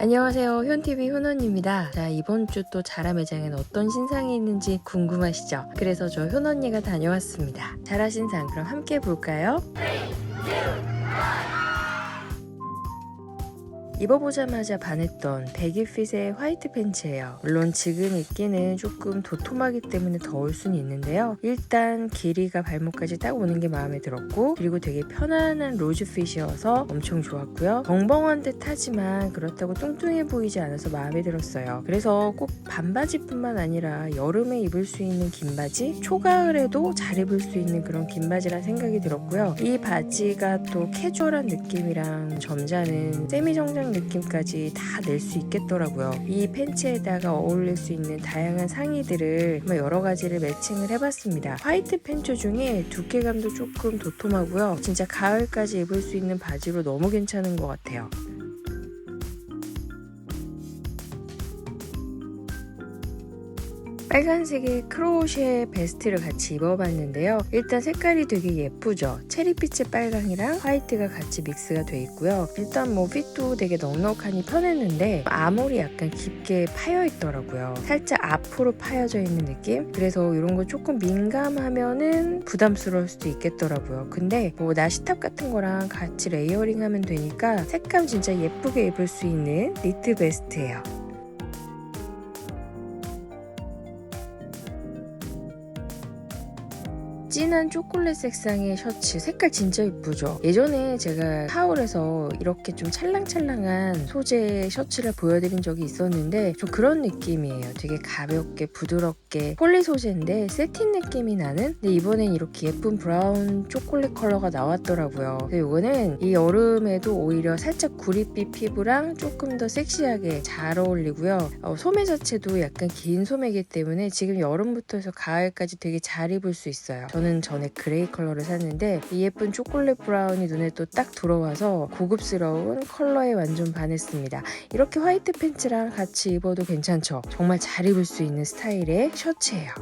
안녕하세요. 현TV 현언입니다. 자, 이번 주 또 자라 매장엔 어떤 신상이 있는지 궁금하시죠? 그래서 저 현언니가 다녀왔습니다. 자라 신상 그럼 함께 볼까요? 입어보자마자 반했던 베기핏의 화이트 팬츠예요. 물론 지금 입기는 조금 도톰하기 때문에 더울 수는 있는데요. 일단 길이가 발목까지 딱 오는 게 마음에 들었고 그리고 되게 편안한 로즈핏이어서 엄청 좋았고요. 벙벙한 듯 하지만 그렇다고 뚱뚱해 보이지 않아서 마음에 들었어요. 그래서 꼭 반바지뿐만 아니라 여름에 입을 수 있는 긴 바지, 초가을에도 잘 입을 수 있는 그런 긴 바지라 생각이 들었고요. 이 바지가 또 캐주얼한 느낌이랑 점잖은 세미 정장 느낌까지 다 낼 수 있겠더라고요. 이 팬츠에다가 어울릴 수 있는 다양한 상의들을 여러 가지를 매칭을 해봤습니다. 화이트 팬츠 중에 두께감도 조금 도톰하고요. 진짜 가을까지 입을 수 있는 바지로 너무 괜찮은 것 같아요. 빨간색의 크로셰 베스트를 같이 입어봤는데요. 일단 색깔이 되게 예쁘죠. 체리빛의 빨강이랑 화이트가 같이 믹스가 돼 있고요. 일단 뭐 핏도 되게 넉넉하니 편했는데 아무리 약간 깊게 파여 있더라고요. 살짝 앞으로 파여져 있는 느낌? 그래서 이런 거 조금 민감하면은 부담스러울 수도 있겠더라고요. 근데 뭐 나시탑 같은 거랑 같이 레이어링 하면 되니까 색감 진짜 예쁘게 입을 수 있는 니트 베스트예요. 진한 초콜릿 색상의 셔츠. 색깔 진짜 예쁘죠? 예전에 제가 하울에서 이렇게 좀 찰랑찰랑한 소재 셔츠를 보여드린 적이 있었는데 좀 그런 느낌이에요. 되게 가볍게 부드럽게 폴리 소재인데 세틴 느낌이 나는? 근데 이번엔 이렇게 예쁜 브라운 초콜릿 컬러가 나왔더라고요. 이거는 이 여름에도 오히려 살짝 구릿빛 피부랑 조금 더 섹시하게 잘 어울리고요. 어, 소매 자체도 약간 긴 소매이기 때문에 지금 여름부터 해서 가을까지 되게 잘 입을 수 있어요 저는 전에 그레이 컬러를 샀는데 이 예쁜 초콜릿 브라운이 눈에 또 딱 들어와서 고급스러운 컬러에 완전 반했습니다. 이렇게 화이트 팬츠랑 같이 입어도 괜찮죠? 정말 잘 입을 수 있는 스타일의 셔츠예요.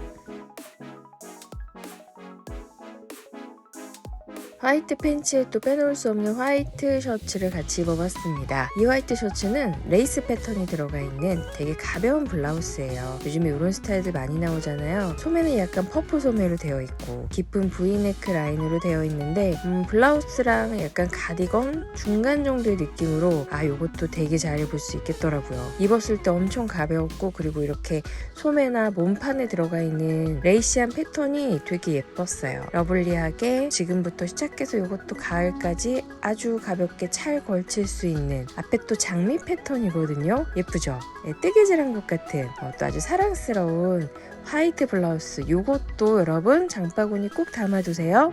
화이트 팬츠에 또 빼놓을 수 없는 화이트 셔츠를 같이 입어봤습니다. 이 화이트 셔츠는 레이스 패턴이 들어가 있는 되게 가벼운 블라우스예요. 요즘에 이런 스타일들 많이 나오잖아요. 소매는 약간 퍼프 소매로 되어 있고 깊은 브이네크 라인으로 되어 있는데 음, 블라우스랑 약간 가디건 중간 정도의 느낌으로 아 요것도 되게 잘 입을 수 있겠더라고요. 입었을 때 엄청 가벼웠고 그리고 이렇게 소매나 몸판에 들어가 있는 레이시한 패턴이 되게 예뻤어요. 러블리하게 지금부터 시작 시작해서 이것도 가을까지 아주 가볍게 잘 걸칠 수 있는 앞에 또 장미 패턴이거든요. 예쁘죠? 네, 뜨개질한 것 같은 어, 또 아주 사랑스러운 화이트 블라우스 이것도 여러분 장바구니 꼭 담아두세요.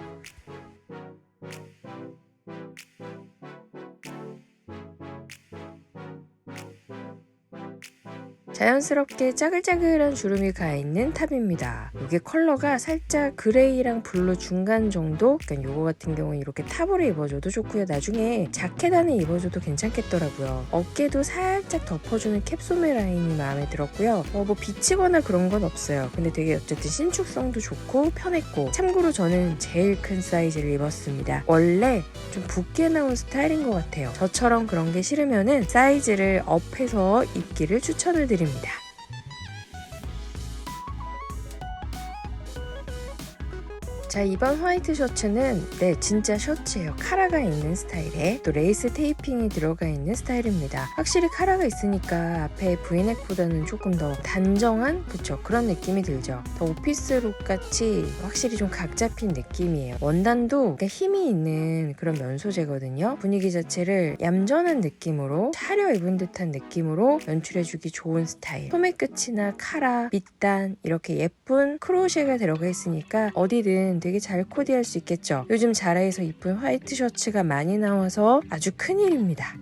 자연스럽게 짜글짜글한 주름이 가 있는 탑입니다. 이게 컬러가 살짝 그레이랑 블루 중간 정도? 그러니까 요거 같은 경우는 이렇게 탑으로 입어줘도 좋고요. 나중에 자켓 안에 입어줘도 괜찮겠더라고요. 어깨도 살짝 덮어주는 캡소매 라인이 마음에 들었고요. 어, 뭐 비치거나 그런 건 없어요. 근데 되게 어쨌든 신축성도 좋고 편했고 참고로 저는 제일 큰 사이즈를 입었습니다. 원래 좀 붓게 나온 스타일인 것 같아요. 저처럼 그런 게 싫으면은 사이즈를 업해서 입기를 추천을 드립니다. 드립니다. 자 이번 화이트 셔츠는 네 진짜 셔츠예요. 카라가 있는 스타일에 또 레이스 테이핑이 들어가 있는 스타일입니다. 확실히 카라가 있으니까 앞에 브이넥보다는 조금 더 단정한? 그쵸 그런 느낌이 들죠. 더 오피스룩 같이 확실히 좀 각 잡힌 느낌이에요. 원단도 힘이 있는 그런 면 소재거든요. 분위기 자체를 얌전한 느낌으로 차려 입은 듯한 느낌으로 연출해주기 좋은 스타일. 소매 끝이나 카라 밑단 이렇게 예쁜 크로셰가 들어가 있으니까 어디든 되게 잘 코디할 수 있겠죠. 요즘 자라에서 이쁜 화이트 셔츠가 많이 나와서 아주 큰일입니다.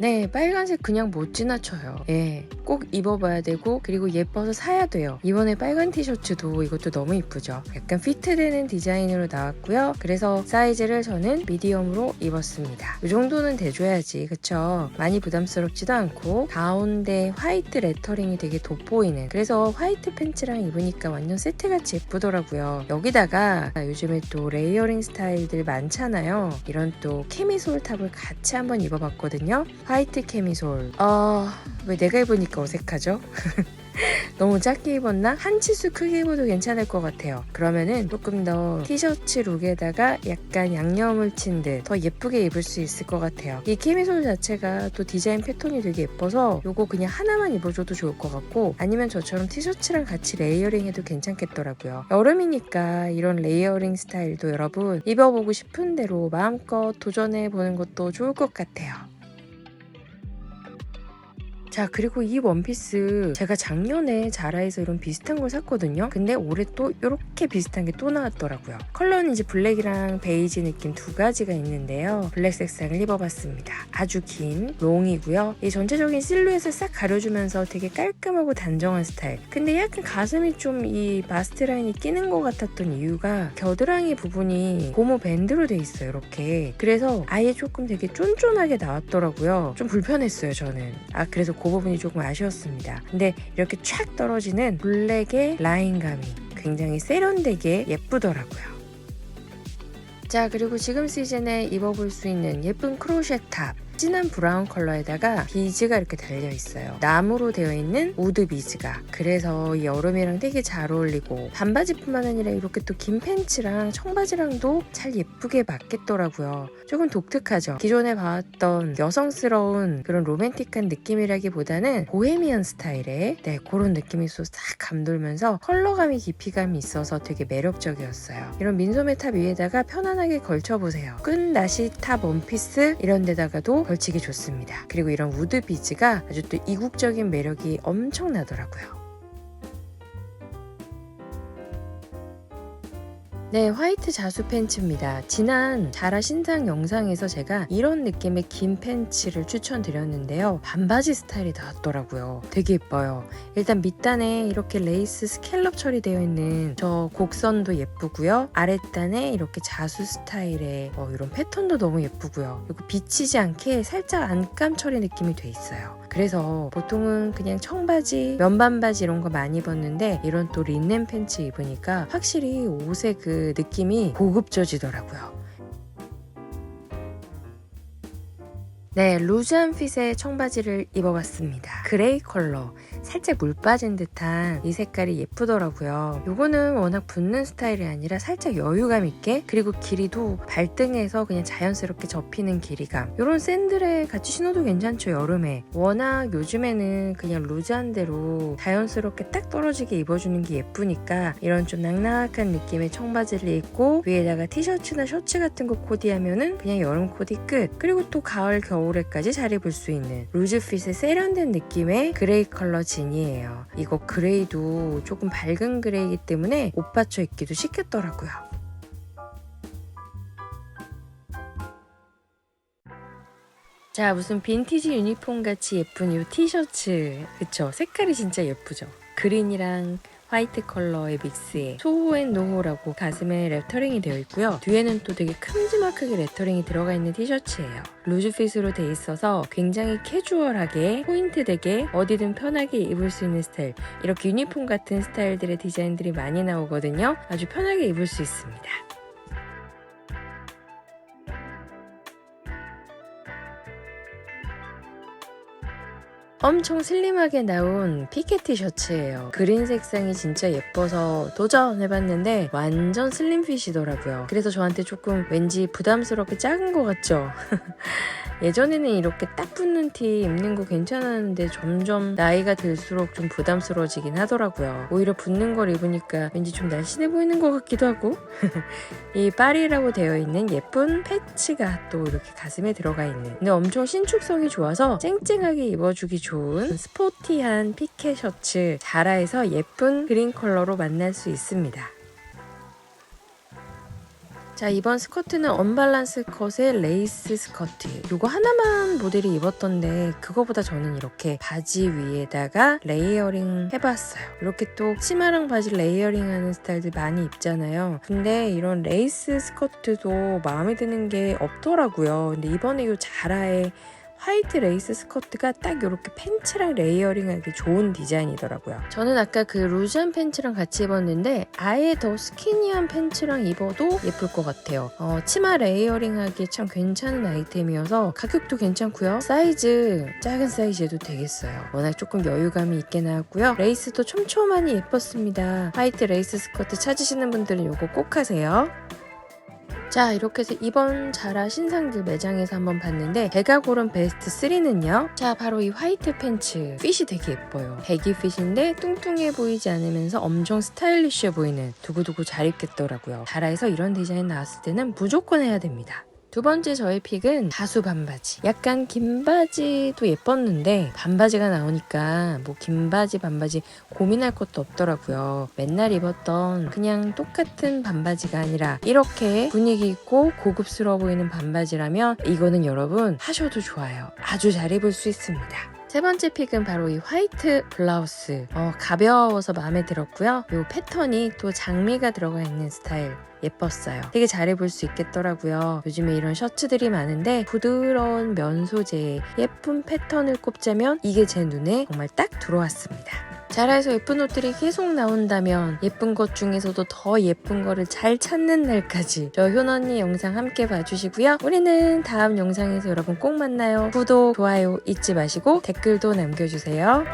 네, 빨간색 그냥 못 지나쳐요. 예, 꼭 입어봐야 되고 그리고 예뻐서 사야 돼요. 이번에 빨간 티셔츠도 이것도 너무 이쁘죠. 약간 피트되는 디자인으로 나왔고요. 그래서 사이즈를 저는 미디엄으로 입었습니다. 이 정도는 돼줘야지, 그쵸? 많이 부담스럽지도 않고 가운데 화이트 레터링이 되게 돋보이는 그래서 화이트 팬츠랑 입으니까 완전 세트같이 예쁘더라고요. 여기다가 요즘에 또 레이어링 스타일들 많잖아요. 이런 또 케미솔 탑을 같이 한번 입어봤거든요. 화이트 케미솔. 어, 왜 내가 입으니까 어색하죠? 너무 작게 입었나? 한 치수 크게 입어도 괜찮을 것 같아요. 그러면은 조금 더 티셔츠 룩에다가 약간 양념을 친 듯 더 예쁘게 입을 수 있을 것 같아요. 이 케미솔 자체가 또 디자인 패턴이 되게 예뻐서 요거 그냥 하나만 입어줘도 좋을 것 같고 아니면 저처럼 티셔츠랑 같이 레이어링 해도 괜찮겠더라고요. 여름이니까 이런 레이어링 스타일도 여러분 입어보고 싶은 대로 마음껏 도전해 보는 것도 좋을 것 같아요. 자 그리고 이 원피스 제가 작년에 자라에서 이런 비슷한 걸 샀거든요. 근데 올해 또 이렇게 비슷한 게 또 나왔더라고요. 컬러는 이제 블랙이랑 베이지 느낌 두 가지가 있는데요. 블랙 색상을 입어봤습니다. 아주 긴 롱이고요. 이 전체적인 실루엣을 싹 가려주면서 되게 깔끔하고 단정한 스타일. 근데 약간 가슴이 좀 이 바스트 라인이 끼는 것 같았던 이유가 겨드랑이 부분이 고무 밴드로 돼 있어요 이렇게. 그래서 아예 조금 되게 쫀쫀하게 나왔더라고요. 좀 불편했어요 저는. 아 그래서 그 부분이 조금 아쉬웠습니다. 근데 이렇게 촥 떨어지는 블랙의 라인감이 굉장히 세련되게 예쁘더라고요. 자 그리고 지금 시즌에 입어볼 수 있는 예쁜 크로셰 탑 진한 브라운 컬러에다가 비즈가 이렇게 달려 있어요. 나무로 되어 있는 우드 비즈가. 그래서 이 여름이랑 되게 잘 어울리고 반바지뿐만 아니라 이렇게 또 긴 팬츠랑 청바지랑도 잘 예쁘게 맞겠더라고요. 조금 독특하죠. 기존에 봐왔던 여성스러운 그런 로맨틱한 느낌이라기보다는 보헤미안 스타일의 네 그런 느낌이 쏙 감돌면서 컬러감이 깊이감이 있어서 되게 매력적이었어요. 이런 민소매 탑 위에다가 편안하게 걸쳐보세요. 끈 나시 탑 원피스 이런 데다가도 걸치기 좋습니다. 그리고 이런 우드 비즈가 아주 또 이국적인 매력이 엄청나더라고요. 네, 화이트 자수 팬츠입니다. 지난 자라 신상 영상에서 제가 이런 느낌의 긴 팬츠를 추천드렸는데요. 반바지 스타일이 나왔더라고요. 되게 예뻐요. 일단 밑단에 이렇게 레이스 스캘럽 처리되어 있는 저 곡선도 예쁘고요. 아랫단에 이렇게 자수 스타일의 어, 이런 패턴도 너무 예쁘고요. 그리고 비치지 않게 살짝 안감 처리 느낌이 돼 있어요. 그래서 보통은 그냥 청바지, 면반바지 이런 거 많이 입었는데 이런 또 린넨 팬츠 입으니까 확실히 옷의 그 느낌이 고급져지더라고요. 네, 루즈한 핏의 청바지를 입어봤습니다. 그레이 컬러. 살짝 물 빠진 듯한 이 색깔이 예쁘더라고요. 요거는 워낙 붙는 스타일이 아니라 살짝 여유감 있게 그리고 길이도 발등에서 그냥 자연스럽게 접히는 길이감. 요런 샌들에 같이 신어도 괜찮죠, 여름에. 워낙 요즘에는 그냥 루즈한 대로 자연스럽게 딱 떨어지게 입어주는 게 예쁘니까 이런 좀 낙낙한 느낌의 청바지를 입고 위에다가 티셔츠나 셔츠 같은 거 코디하면은 그냥 여름 코디 끝. 그리고 또 가을, 겨울 겨울에까지 잘 입을 수 있는 루즈핏의 세련된 느낌의 그레이 컬러 진이에요. 이거 그레이도 조금 밝은 그레이이기 때문에 옷 받쳐 입기도 쉽겠더라고요. 자 무슨 빈티지 유니폼 같이 예쁜 이 티셔츠 그쵸 색깔이 진짜 예쁘죠 그린이랑 화이트 컬러의 믹스에 소호앤 노호라고 가슴에 레터링이 되어 있고요. 뒤에는 또 되게 큼지막하게 레터링이 들어가 있는 티셔츠예요. 루즈핏으로 돼 있어서 굉장히 캐주얼하게 포인트 되게 어디든 편하게 입을 수 있는 스타일 이렇게 유니폼 같은 스타일들의 디자인들이 많이 나오거든요. 아주 편하게 입을 수 있습니다. 엄청 슬림하게 나온 피켓 티셔츠예요. 그린 색상이 진짜 예뻐서 도전해봤는데 완전 슬림핏이더라고요. 그래서 저한테 조금 왠지 부담스럽게 작은 것 같죠? 예전에는 이렇게 딱 붙는 티 입는 거 괜찮았는데 점점 나이가 들수록 좀 부담스러워지긴 하더라고요. 오히려 붙는 걸 입으니까 왠지 좀 날씬해 보이는 것 같기도 하고 이 파리라고 되어 있는 예쁜 패치가 또 이렇게 가슴에 들어가 있는 근데 엄청 신축성이 좋아서 쨍쨍하게 입어주기 좋은 스포티한 피켓 셔츠 자라에서 예쁜 그린 컬러로 만날 수 있습니다. 자 이번 스커트는 언밸런스 컷의 레이스 스커트. 요거 하나만 모델이 입었던데 그거보다 저는 이렇게 바지 위에다가 레이어링 해봤어요. 이렇게 또 치마랑 바지 레이어링 하는 스타일들 많이 입잖아요. 근데 이런 레이스 스커트도 마음에 드는 게 없더라고요. 근데 이번에 요 자라의 화이트 레이스 스커트가 딱 이렇게 팬츠랑 레이어링하기 좋은 디자인이더라고요. 저는 아까 그 루즈한 팬츠랑 같이 입었는데 아예 더 스키니한 팬츠랑 입어도 예쁠 것 같아요. 어, 치마 레이어링하기 참 괜찮은 아이템이어서 가격도 괜찮고요. 사이즈 작은 사이즈 에도 되겠어요. 워낙 조금 여유감이 있게 나왔고요. 레이스도 촘촘하니 예뻤습니다. 화이트 레이스 스커트 찾으시는 분들은 이거 꼭 하세요. 자 이렇게 해서 이번 자라 신상들 매장에서 한번 봤는데 제가 고른 베스트 3는요. 자 바로 이 화이트 팬츠. 핏이 되게 예뻐요. 배기 핏인데 뚱뚱해 보이지 않으면서 엄청 스타일리쉬해 보이는 두고두고 잘 입겠더라고요. 자라에서 이런 디자인 나왔을 때는 무조건 해야 됩니다 두 번째 저의 픽은 다수 반바지. 약간 긴 바지도 예뻤는데 반바지가 나오니까 뭐 긴 바지 반바지 고민할 것도 없더라고요. 맨날 입었던 그냥 똑같은 반바지가 아니라 이렇게 분위기 있고 고급스러워 보이는 반바지라면 이거는 여러분 하셔도 좋아요. 아주 잘 입을 수 있습니다. 세 번째 픽은 바로 이 화이트 블라우스. 어, 가벼워서 마음에 들었고요. 이 패턴이 또 장미가 들어가 있는 스타일. 예뻤어요. 되게 잘 입을 수 있겠더라고요. 요즘에 이런 셔츠들이 많은데 부드러운 면 소재의 예쁜 패턴을 꼽자면 이게 제 눈에 정말 딱 들어왔습니다. 자라에서 예쁜 옷들이 계속 나온다면 예쁜 것 중에서도 더 예쁜 거를 잘 찾는 날까지 저효 언니 영상 함께 봐주시고요. 우리는 다음 영상에서 여러분 꼭 만나요. 구독, 좋아요 잊지 마시고 댓글도 남겨주세요.